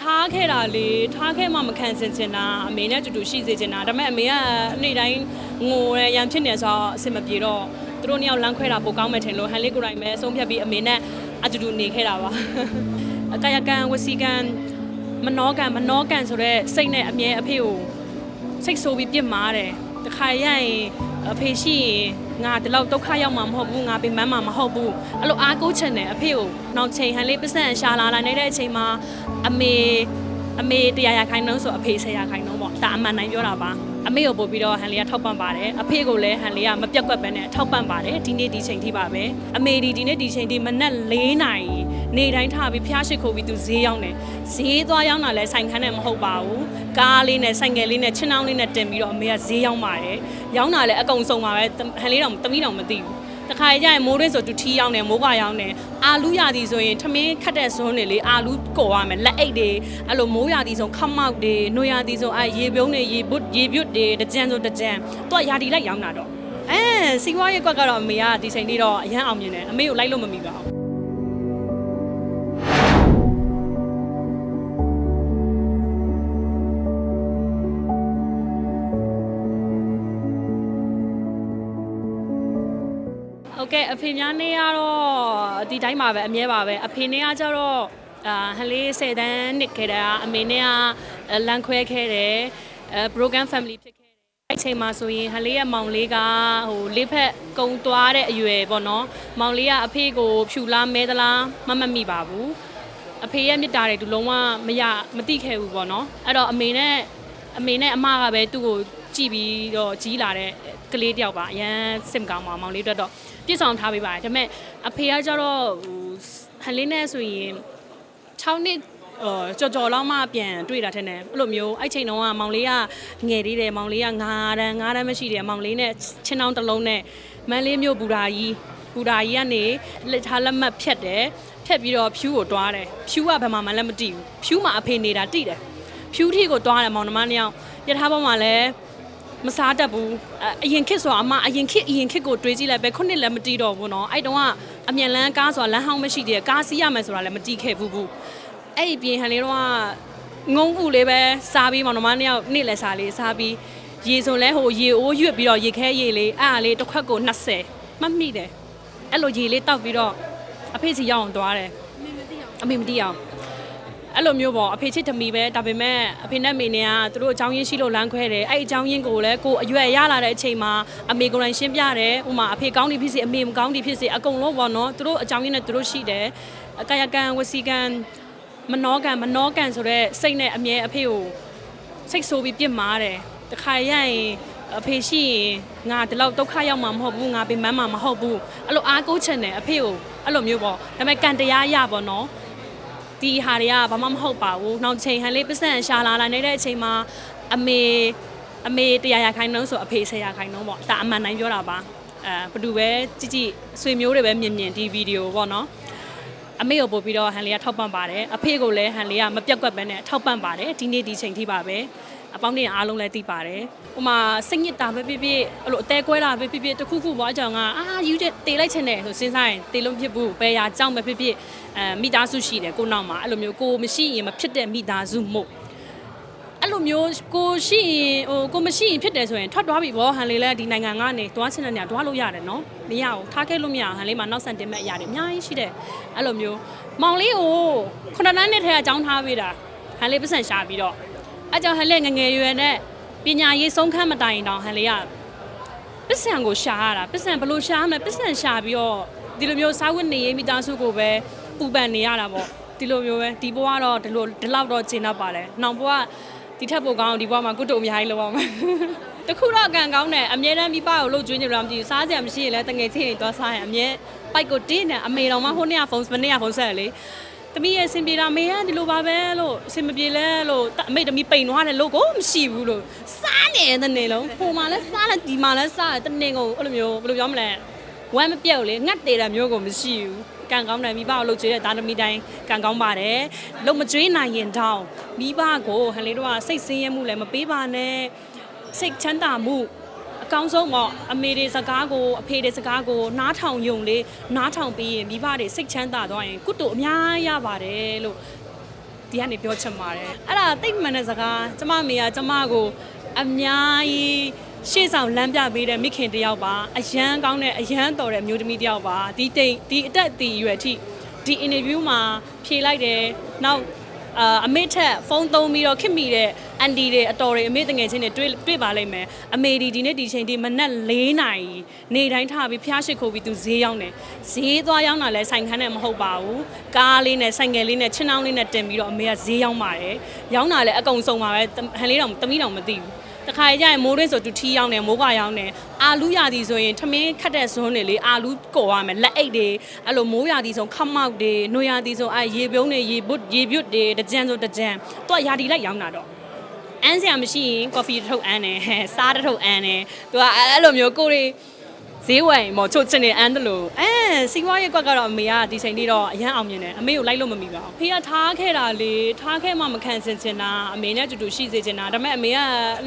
ထားခဲ့တာလေထားခဲ့မှမခံစင်ချင်တာအမေနဲ့တူတူရှိစေချင်တာဒါပေမဲ့အမေကနေ့တိုင်းငိုရရန်ဖြစ်နေဆိုတော့အဆင်မပြေတော့သူတို့နှစ်ယောက်လမ်းခွဲတာပိုကောင်းမယ်ထင်လို့ဟန်လေးကိုယ်တိုင်ပဲအဆုံးဖြတ်ပြီးအမေနဲ့အတူတူနေခဲ့တာပါအကာယကံဝစီကံမနောကံမနောကံဆိုတော့စိတ်နဲ့အမြဲအဖေကိုစိတ်ဆိုးပြီးပြစ်မှားတယ်တခါရရင်အဖေရှိရင် ငါဒီလောက်ဒုက္ခရောက်မှာမဟုတ်ဘူးငါပင်ပန်းမှာမဟုတ်ဘူးအဲ့လိုအားကိုးချင်တယ်အဖေကိုနောက်ချိန်ဟန်လေးပတ်စံရှာလာလာနေတဲ့အချိန်မှာအမေအမေတရားရခိုင်နှုံးဆိုအဖေဆရာခိုင်နှုံးပေါ့ဒါအမှန်တိုင်းပြောတာပါအမေကိုပို့ပြီးတော့ဟန်လေးကထောက်ပံ့ပါတယ်အဖေကိုလည်းဟန်လေးကမပြတ်ကွက်ပဲနဲ့ထောက်ပံ့ပါတယ်ဒီနေ့ဒီချိန်ထိပါပဲအမေဒီဒီနေ့ဒီချိန်ထိမနက်၄နာရီ နေတိုင်းထားပြီးဖျားရှိခိုးပြီးသူဈေးရောက်တယ်ဈေးသွားရောက်တာလည်းဆိုင်ခန်းနဲ့မဟုတ်ပါဘူးကားလေးနဲ့ဆိုင်ငယ်လေးနဲ့ချင်းနှောင်းလေးနဲ့တင်ပြီးတော့အမေကဈေးရောက်ပါတယ်ရောက်တာလည်းအကုန်စုံပါပဲဟန်လေးတော့တမီးတော့မသိဘူးတခါကြရင်မိုးရင်းဆိုသူထီးရောက်တယ်မိုးကရောက်တယ်အာလူးရသည်ဆိုရင်ထမင်းခတ်တဲ့စွန်းတွေလေအာလူးကော်ရမယ်လက်အိတ်တွေအဲ့လိုမိုးရသည်ဆိုခမောက်တွေနှွေရသည်ဆိုအဲရေပြုံးတွေရေဘွတ်ရေပြုတ်တွေတကြံဆိုတကြံသူကယာဒီလိုက်ရောက်တာတော့အဲစီးပွားရေးကွက်ကတော့အမေကဒီချိန်လေးတော့အရန်အောင်မြင်တယ်အမေကိုလိုက်လို့မမီပါဘူး ဟုတ်ကဲ့အဖေများနေရတော့ဒီတိုင်းပါပဲအမြဲပါပဲအဖေနေရကြတော့အာဟလေး၁၀တန်းနှစ်ခဲ့တာအမေနဲ့ကလမ်းခွဲခဲ့တယ်အဲ broken family ဖြစ်ခဲ့တယ်အဲ့ချိန်မှာဆိုရင်ဟလေးရဲ့မောင်လေးကဟိုလေးဖက်ကုံသွားတဲ့အရွယ်ပေါ့နော်မောင်လေးကအဖေကိုဖြူလားမဲသလားမမမိပါဘူးအဖေရဲ့မြစ်တာတွေသူလုံးဝမရမတိခဲ့ဘူးပေါ့နော်အဲ့တော့အမေနဲ့အမေနဲ့အမကပဲသူ့ကိုကြည့်ပြီးတော့ကြီးလာတဲ့ ကလေးတယောက်ပါအရန်စင်ကောင်းပါမောင်လေးအတွက်တော့ပြည့်ဆောင်ထားပေးပါတယ်ဒါပေမဲ့အဖေကကျတော့ဟိုဟန်လေးနဲ့ဆိုရင်6နှစ်ဟိုကြော်ကြော်လောက်မှပြန်တွေ့တာထက်နဲ့အဲ့လိုမျိုးအဲ့ချိန်တုန်းကမောင်လေးကငယ်သေးတယ်မောင်လေးက9တန်း9တန်းမရှိတယ်မောင်လေးနဲ့ချင်းတောင်းတစ်လုံးနဲ့မန်းလေးမျိုးဘူရာကြီးဘူရာကြီးကနေလက်ထားလက်မှတ်ဖြတ်တယ်ဖြတ်ပြီးတော့ဖြူးကိုတွားတယ်ဖြူးကဘယ်မှာမှလည်းမတိဘူးဖြူးမှာအဖေနေတာတိတယ်ဖြူးထီကိုတွားတယ်မောင်နှမနှစ်ယောက်ရထားပေါ်မှာလည်း မစားတတ်ဘူးအအရင်ခစ်ဆိုတာအမအရင်ခစ်အရင်ခစ်ကိုတွေးကြည့်လိုက်ပဲခုနှစ်လည်းမတီးတော့ဘူးเนาะအဲ့တုန်းကအမြန်လန်းကားဆိုတာလမ်းဟောင်းမရှိသေးတယ်ကားစီးရမယ်ဆိုတာလည်းမတီးခဲ့ဘူးဘူးအဲ့ဒီပြင်ဟန်လေးတော့ကငုံဥလေးပဲစားပြီးမောင်နှမနှစ်ယောက်နေ့လည်းစားလေးစားပြီးရေစုံလဲဟိုရေအိုးရွက်ပြီးတော့ရေခဲရေလေးအဲ့အားလေးတစ်ခွက်ကို20မှတ်မိတယ်အဲ့လိုရေလေးတောက်ပြီးတော့အဖေစီရောက်အောင်သွားတယ်အမေမသိအောင် အဲ့ လိုမျိုးပေါ့အဖေချစ်တမီပဲဒါပေမဲ့အဖေနဲ့မေနဲ့ကသူတို့အကြောင်းရင်းရှိလို့လမ်းခွဲတယ်အဲ့အကြောင်းရင်းကိုလည်းကိုအရွယ်ရလာတဲ့အချိန်မှာအမေကိုယ်တိုင်ရှင်းပြတယ်ဥမာအဖေကောင်းတယ်ဖြစ်စေအမေမကောင်းတယ်ဖြစ်စေအကုန်လုံးပေါ့နော်သူတို့အကြောင်းရင်းနဲ့သူတို့ရှိတယ်အကာယကံဝစီကံမနောကံမနောကံဆိုတော့စိတ်နဲ့အမြဲအဖေကိုစိတ်ဆိုးပြီးပြစ်မှားတယ်တခါရရင်အဖေရှိရင်ငါဒီလောက်ဒုက္ခရောက်မှာမဟုတ်ဘူးငါပင်ပန်းမှာမဟုတ်ဘူးအဲ့လိုအားကိုးချင်တယ်အဖေကိုအဲ့လိုမျိုးပေါ့ဒါပေမဲ့ကံတရားရပေါ့နော် ဒီဟာတွေကဘာမှမဟုတ်ပါဘူးနောက်ချိန်ဟန်လေးပတ်စံရှာလာလာနေတဲ့အချိန်မှာအမေအမေတရားရခိုင်နှုံးဆိုအဖေဆရာခိုင်နှုံးပေါ့ဒါအမှန်တိုင်းပြောတာပါအဲဘယ်သူပဲကြည့်ကြည့်ဆွေမျိုးတွေပဲမြင်မြင်ဒီဗီဒီယိုပေါ့နော်အမေကိုပို့ပြီးတော့ဟန်လေးကထောက်ပံ့ပါတယ်အဖေကိုလည်းဟန်လေးကမပြတ်ကွက်ပဲနဲ့ထောက်ပံ့ပါတယ်ဒီနေ့ဒီချိန်ထိပါပဲ အပေါင်းတင်အားလုံးလည်းသိပါတယ်ဟိုမှာစိတ်ညစ်တာပဲဖြစ်ဖြစ်အဲ့လိုအသေးကွဲတာပဲဖြစ်ဖြစ်တစ်ခုခုပေါ့အကြောင်းကအာယူတဲ့တေးလိုက်ချင်တယ်ဆိုစဉ်းစားရင်တေးလုံးဖြစ်ဘူးဘယ်ရာကြောင်းပဲဖြစ်ဖြစ်အဲမိသားစုရှိတယ်ကိုနောက်မှာအဲ့လိုမျိုးကိုမရှိရင်မဖြစ်တဲ့မိသားစုမို့အဲ့လိုမျိုးကိုရှိရင်ဟိုကိုမရှိရင်ဖြစ်တယ်ဆိုရင်ထွက်သွားပြီဗောဟန်လေးလည်းဒီနိုင်ငံကနေသွားချင်တဲ့နေရာသွားလို့ရတယ်နော်မရဘူးထားခဲ့လို့မရဘူးဟန်လေးမှာနောက်ဆန်တင်မဲ့အရာတွေအများကြီးရှိတယ်အဲ့လိုမျိုးမောင်လေးကိုခုနှစ်တန်းနှစ်ထဲအကြောင်းထားပေးတာဟန်လေးပတ်စံရှာပြီးတော့ အဲကြောင့်ဟန်လေးငယ်ငယ်ရွယ်နဲ့ပညာရေးဆုံးခန်းမတိုင်တောင်ဟန်လေးကပစ္စံကိုရှာရတာပစ္စံဘယ်လိုရှာရမလဲပစ္စံရှာပြီးတော့ဒီလိုမျိုးစားဝတ်နေရေးမိသားစုကိုပဲပူပန်နေရတာပေါ့ဒီလိုမျိုးပဲဒီဘဝကတော့ဒီလိုဒီလောက်တော့ကျင်တတ်ပါလေနောက်ဘဝဒီထက်ပိုကောင်းအောင်ဒီဘဝမှာကုတုအများကြီးလုပ်အောင်မယ်တခုတော့ကံကောင်းတယ်အမြဲတမ်းမိဘကိုလှုပ်ကျွေးနေလို့မကြည့်ဘူးစားစရာမရှိရင်လည်းတငယ်ချင်းတွေသွားစားရင်အမြဲပိုက်ကိုတင်းတယ်အမေတော်မှဟိုနေ့ကဖုန်းမနေ့ကဖုန်းဆက်ရလေ တမီးရဲ့အဆင်ပြေတာမေကဒီလိုပါပဲလို့အဆင်မပြေလဲလို့အမေတမီးပိန်သွားတယ်လို့ကိုမရှိဘူးလို့စားနေတဲ့နေလုံးဟိုမှာလဲစားတယ်ဒီမှာလဲစားတယ်တနေကုန်အဲ့လိုမျိုးဘယ်လိုပြောမလဲဝမ်းမပြုတ်လေငတ်တေတာမျိုးကိုမရှိဘူးကံကောင်းတယ်မိဘကိုလှုပ်ကြွေးတဲ့သားသမီးတိုင်းကံကောင်းပါတယ်လှုပ်မကြွေးနိုင်ရင်တောင်းမိဘကိုဟန်လေးတို့ကစိတ်ဆင်းရဲမှုလည်းမပေးပါနဲ့စိတ်ချမ်းသာမှု အကောင်းဆုံးပေါ့အမေတွေစကားကိုအဖေတွေစကားကိုနားထောင်ယုံလေးနားထောင်ပြီးရင်မိဘတွေစိတ်ချမ်းသာသွားရင်ကုတူအများကြီးရပါတယ်လို့ဒီကနေပြောချင်ပါတယ်အဲ့ဒါတိတ်မှန်တဲ့စကားကျမအမေကကျမကိုအများကြီးရှေ့ဆောင်လမ်းပြပေးတဲ့မိခင်တစ်ယောက်ပါအရန်ကောင်းတဲ့အရန်တော်တဲ့အမျိုးသမီးတစ်ယောက်ပါဒီတိတ်ဒီအတက်အသေးအရွယ်အထိဒီ interview မှာဖြေလိုက်တယ်နောက် အာအမေထက်ဖုန်းသုံးပြီးတော့ခင်မိတဲ့အန်တီတွေအတော်တွေအမေတငယ်ချင်းတွေတွေ့တွေ့ပါလိမ့်မယ်အမေဒီဒီနေ့ဒီချိန်ဒီမနက်၄နာရီနေတိုင်းထားပြီးဖျားရှိခိုးပြီးသူဈေးရောက်တယ်ဈေးသွားရောက်တာလဲဆိုင်ခန်းနဲ့မဟုတ်ပါဘူးကားလေးနဲ့ဆိုင်ငယ်လေးနဲ့ချင်းနှောင်းလေးနဲ့တင်ပြီးတော့အမေကဈေးရောက်ပါတယ်ရောက်တာလဲအကုန်စုံပါပဲဟန်လေးတော့တမီးတော့မသိဘူး တခါကြရင်မိုးရင်းဆိုသူထီးရောက်နေမိုးကရောက်နေအာလူးရသည်ဆိုရင်ထမင်းခတ်တဲ့ဇွန်းတွေလေအာလူးကော်ရမယ်လက်အိတ်တွေအဲ့လိုမိုးရသည်ဆိုခမောက်တွေနှွေရသည်ဆိုအဲရေပြုံးတွေရေဘွတ်ရေပြုတ်တွေတကြံဆိုတကြံသူကယာဒီလိုက်ရောက်တာတော့အန်းစရာမရှိရင်ကော်ဖီတစ်ထုတ်အန်းတယ်ဟဲ့စားတစ်ထုတ်အန်းတယ်သူကအဲ့လိုမျိုးကိုတွေဈေးဝယ်မော်ချုပ်ချင်နေအန်းတယ်လို့အဲ စီးပွားရေးကွက်ကတော့အမေကဒီချိန်လေးတော့အရန်အောင်မြင်တယ်အမေကိုလိုက်လို့မမီပါဘူးဖေကထားခဲ့တာလေထားခဲ့မှမခံစင်ချင်တာအမေနဲ့တူတူရှိစေချင်တာဒါပေမဲ့အမေက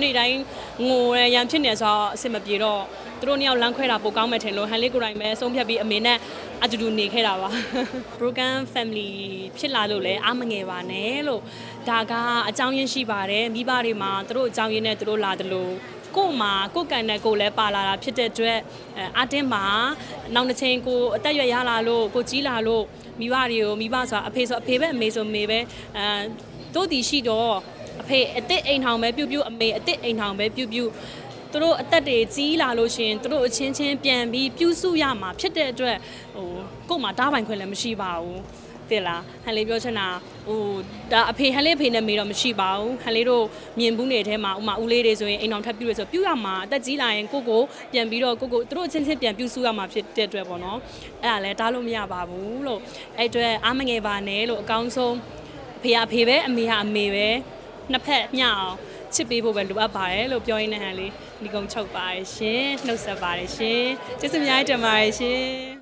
နေ့တိုင်းငိုရရန်ဖြစ်နေဆိုတော့အဆင်မပြေတော့သူတို့နှစ်ယောက်လမ်းခွဲတာပိုကောင်းမယ်ထင်လို့ဟန်လေးကိုယ်တိုင်ပဲဆုံးဖြတ်ပြီးအမေနဲ့အတူတူနေခဲ့တာပါ broken family ဖြစ်လာလို့လည်းအားမငယ်ပါနဲ့လို့ဒါကအကြောင်းရင်းရှိပါတယ်မိဘတွေမှာသူတို့အကြောင်းရင်းနဲ့သူတို့လာတယ်လို့ ကို့မှာကို့ကန်နဲ့ကို့လည်းပါလာတာဖြစ်တဲ့အတွက်အဲအတင်းမှာနောက်တစ်ချိန်ကိုအသက်ရွယ်ရလာလို့ကိုကြီးလာလို့မိဘတွေကိုမိဘဆိုတာအဖေဆိုအဖေပဲအမေဆိုအမေပဲအဲတို့တီရှိတော့အဖေအစ်စ်အိမ်ထောင်ပဲပြုတ်ပြုတ်အမေအစ်စ်အိမ်ထောင်ပဲပြုတ်ပြုတ်သူတို့အသက်တွေကြီးလာလို့ရှရင်သူတို့အချင်းချင်းပြန်ပြီးပြုစုရမှာဖြစ်တဲ့အတွက်ဟိုကို့မှာတားပိုင်ခွင့်လည်းမရှိပါဘူး သိလားဟန်လေးပြောချင်တာဟိုဒါအဖေဟန်လေးအဖေနဲ့မေတော့မရှိပါဘူးဟန်လေးတို့မြင်ဘူးနေတဲ့မှာဥမာဦးလေးတွေဆိုရင်အိမ်အောင်ထပ်ပြုရဆိုပြုရမှာအသက်ကြီးလာရင်ကိုကိုပြန်ပြီးတော့ကိုကိုသူတို့အချင်းချင်းပြန်ပြုစုရမှာဖြစ်တဲ့အတွက်ပေါ့နော်အဲ့ဒါလည်းတားလို့မရပါဘူးလို့အဲ့အတွက်အားမငယ်ပါနဲ့လို့အကောင်းဆုံးအဖေကအဖေပဲအမေကအမေပဲနှစ်ဖက်မျှအောင်ချစ်ပေးဖို့ပဲလိုအပ်ပါတယ်လို့ပြောရင်းနဲ့ဟန်လေးဒီကုံချုပ်ပါတယ်ရှင်နှုတ်ဆက်ပါတယ်ရှင်ကျေးဇူးအများကြီးတင်ပါတယ်ရှင်